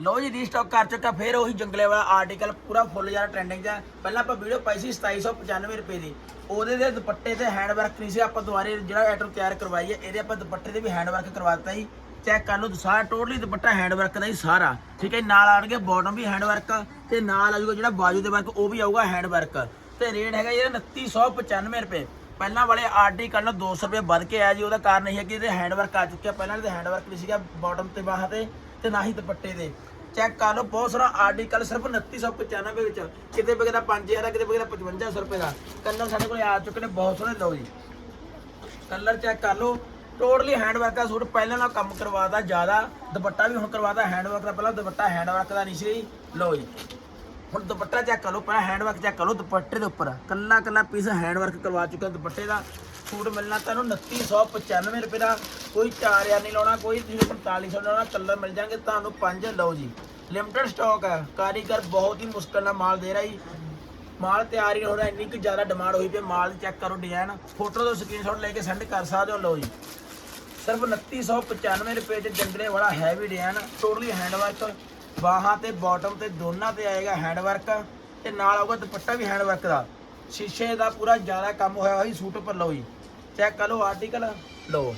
ਲਓ ਜੀ ਰੀਸਟਾਕ ਕਰ ਚੁੱਕਾ, ਫਿਰ ਉਹੀ ਜੰਗਲੇ ਵਾਲਾ ਆਰਟੀਕਲ ਪੂਰਾ ਫੁੱਲ ਜ਼ਿਆਦਾ ਟ੍ਰੈਂਡਿੰਗ 'ਚ ਪਹਿਲਾਂ ਆਪਾਂ ਵੀਡੀਓ ਪਾਈ ਸੀ 2795 ਰੁਪਏ ਦੀ। ਉਹਦੇ ਦੇ ਦੁਪੱਟੇ ਤੇ ਹੈਂਡ ਵਰਕ ਨਹੀਂ ਸੀ, ਆਪਾਂ ਦੁਬਾਰੇ ਜਿਹੜਾ ਆਈਟਮ ਤਿਆਰ ਕਰਵਾਈ ਹੈ, ਇਹਦੇ ਆਪਾਂ ਦੁਪੱਟੇ ਤੇ ਵੀ ਹੈਂਡ ਵਰਕ ਕਰਵਾਤਾ ਜੀ। ਚੈੱਕ ਕਰ ਲਓ, ਸਾਰਾ ਟੋਟਲੀ ਦੁਪੱਟਾ ਹੈਂਡ ਵਰਕ ਦਾ ਹੀ ਸਾਰਾ। ਠੀਕ ਹੈ ਜੀ। ਨਾਲ ਆਣਗੇ ਬਾਟਮ ਵੀ ਹੈਂਡ ਵਰਕ ਤੇ ਨਾਲ ਆਜੂਗਾ ਜਿਹੜਾ ਬਾਜੂ ਦੇ ਵਰਕ ਉਹ ਵੀ ਆਊਗਾ ਹੈਂਡ ਵਰਕ ਤੇ ਰੇਟ ਹੈਗਾ ਜੀ ਇਹਦਾ 2995 ਰੁਪਏ। ਪਹਿਲਾਂ ਵਾਲੇ ਆਰਟੀਕਲ ਨਾਲ 200 ਰੁਪਏ ਵੱਧ ਕੇ ਆਇਆ ਜੀ, ਉਹਦਾ ਕਾਰਨ ਇਹ ਹੈ ਕਿ ਇਹਦੇ ਹੈਂਡ ਵਰਕ ਆ ਚੁੱਕਿਆ। ਪਹਿਲਾਂ ਇਹਦੇ ਹੈਂਡ ਵਰਕ ਨਹੀਂ ਸੀਗਾ ਬਾਟਮ ਤੇ ਬਾਹਾਂ ਤੇ। ਤੇ ਨਾ ਹੀ ਦੁਪੱਟੇ ਦੇ। ਚੈੱਕ ਕਰ ਲਓ, ਬਹੁਤ ਸਾਰਾ ਆਰਟੀਕਲ ਸਿਰਫ 2995 ਵਿੱਚ ਕਿਤੇ ਬਗਦਾ 5000 ਦਾ ਕਿਤੇ ਬਗਦਾ 5500 ਰੁਪਏ ਦਾ। ਕਲਰ ਸਾਡੇ ਕੋਲ ਆ ਚੁੱਕੇ ਨੇ, ਬਹੁਤ ਸੋਹਣੇ, ਲਓ ਜੀ। ਕਲਰ ਚੈੱਕ ਕਰ ਲਓ। ਟੋਟਲੀ ਹੈਂਡ ਵਰਕ ਦਾ ਸੂਟ, ਪਹਿਲਾਂ ਨਾਲ ਕੰਮ ਕਰਵਾਦਾ ਜ਼ਿਆਦਾ, ਦੁਪੱਟਾ ਵੀ ਹੁਣ ਕਰਵਾਦਾ ਹੈਂਡ ਵਰਕ ਦਾ ਪਹਿਲਾਂ ਦੁਪੱਟਾ ਹੈਂਡ ਵਰਕ ਦਾ ਨਹੀਂ ਸੀ। ਲਓ ਜੀ। ਹੁਣ ਦੁਪੱਟਾ ਚੈੱਕ ਕਰ ਲਓ, ਪਹਿਲਾਂ ਹੈਂਡ ਵਰਕ ਚੈੱਕ ਕਰ ਲਓ, ਦੁਪੱਟੇ ਦੇ ਉੱਪਰ। ਕੱਲਾ ਕੱਲਾ ਪੀਸ ਹੈਂਡ ਵਰਕ ਕਰਵਾ ਚੁੱਕਾ ਦੁਪੱਟੇ ਦਾ। ਸੂਟ ਮਿਲਣਾ ਤੁਹਾਨੂੰ 2995 ਰੁਪਏ ਦਾ। ਕੋਈ 4000 ਨਹੀਂ ਲਾਉਣਾ, ਕੋਈ ਤੁਸੀਂ 4500 ਲਾਉਣਾ ਕਲਰ ਮਿਲ ਜਾਣਗੇ ਤੁਹਾਨੂੰ ਪੰਜ, ਲਓ ਜੀ। ਲਿਮਟਿਡ ਸਟਾਕ ਹੈ। ਕਾਰੀਗਰ ਬਹੁਤ ਹੀ ਮੁਸ਼ਕਲ ਨਾਲ ਮਾਲ ਦੇ ਰਿਹਾ ਜੀ। ਮਾਲ ਤਿਆਰ ਹੀ ਹੋ ਰਿਹਾ, ਇੰਨੀ ਕੁ ਜ਼ਿਆਦਾ ਡਿਮਾਂਡ ਹੋਈ ਪਈ ਮਾਲ ਚੈੱਕ ਕਰੋ ਡਿਜ਼ਾਈਨ ਫੋਟੋ ਤੋਂ ਸਕਰੀਨਸ਼ਾਟ ਲੈ ਕੇ ਸੈਂਡ ਕਰ ਸਕਦੇ ਹੋ, ਲਓ ਜੀ। ਸਿਰਫ 2995 ਰੁਪਏ ਚ ਜੰਗਲੇ ਵਾਲਾ heavy design totally hand work ਬਾਹਾਂ ਤੇ ਬਾਟਮ ਤੇ ਦੋਨਾਂ ਤੇ ਆਏਗਾ ਹੈਂਡ ਵਰਕ ਤੇ ਨਾਲ ਆਊਗਾ ਦੁਪੱਟਾ ਵੀ ਹੈਂਡ ਵਰਕ ਦਾ। ਸ਼ੀਸ਼ੇ ਦਾ ਪੂਰਾ ਜ਼ਿਆਦਾ ਕੰਮ ਹੋਇਆ ਹੋਈ ਸੂਟ ਉੱਪਰ, ਲਓ ਜੀ। ਚੈੱਕ ਕਰ ਲਓ ਆਰਟੀਕਲ ਲਓ।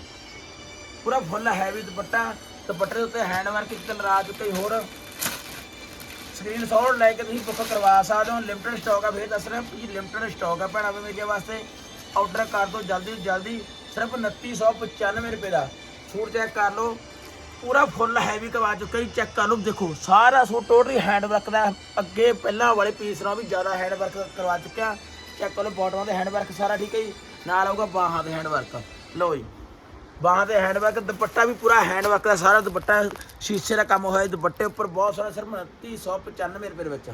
ਪੂਰਾ ਫੁੱਲ ਹੈਵੀ ਦੁਪੱਟਾ, ਦੁਪੱਟੇ ਦੇ ਉੱਤੇ ਹੈਂਡ ਵਰਕ ਇੱਕ ਕਲਰ ਆ ਚੁੱਕਾ ਹੀ ਹੋਰ। ਸਕਰੀਨਸ਼ਾਟ ਲੈ ਕੇ ਤੁਸੀਂ ਬੁੱਕ ਕਰਵਾ ਸਕਦੇ ਹੋ ਲਿਮਟਿਡ ਸਟਾਕ ਆ। ਫੇਰ ਦੱਸ ਰਿਹਾ ਜੀ ਲਿਮਟਿਡ ਸਟਾਕ ਆ ਭੈਣਾਂ, ਵੀ ਮੇਰੇ ਵਾਸਤੇ ਆਰਡਰ ਕਰ ਦਿਓ ਜਲਦੀ ਤੋਂ ਜਲਦੀ। ਸਿਰਫ 2995 ਰੁਪਏ ਦਾ। ਸੂਟ ਚੈੱਕ ਕਰ ਲਓ। ਪੂਰਾ ਫੁੱਲ ਹੈਵੀ ਕਰਵਾ ਚੁੱਕਾ ਜੀ ਚੈੱਕ ਕਰ ਲਓ। ਦੇਖੋ, ਸਾਰਾ ਸੂਟ ਟੋਟਲੀ ਹੈਂਡ ਵਰਕ ਦਾ ਅੱਗੇ ਪਹਿਲਾਂ ਵਾਲੇ ਪੀਸ ਨਾਲ ਵੀ ਜ਼ਿਆਦਾ ਹੈਂਡ ਵਰਕ ਕਰਵਾ ਚੁੱਕਿਆ। ਚੈੱਕ ਕਰ ਲਓ ਬਾਟਮਾਂ ਦੇ ਹੈਂਡ ਵਰਕ ਸਾਰਾ ਠੀਕ ਹੈ ਜੀ। ਨਾਲ ਆਊਗਾ ਬਾਹਾਂ ਦੇ ਹੈਂਡ ਵਰਕ ਲਓ ਜੀ। ਬਾਹਾਂ 'ਤੇ ਹੈਂਡ ਵਰਕ ਦੁਪੱਟਾ ਵੀ ਪੂਰਾ ਹੈਂਡ ਵਰਕ ਦਾ ਸਾਰਾ ਦੁਪੱਟਾ, ਸ਼ੀਸ਼ੇ ਦਾ ਕੰਮ ਹੋਇਆ ਦੁਪੱਟੇ ਉੱਪਰ ਬਹੁਤ ਸੋਹਣਾ ਸਿਰਫ 2995 ਰੁਪਏ ਦੇ ਵਿੱਚ।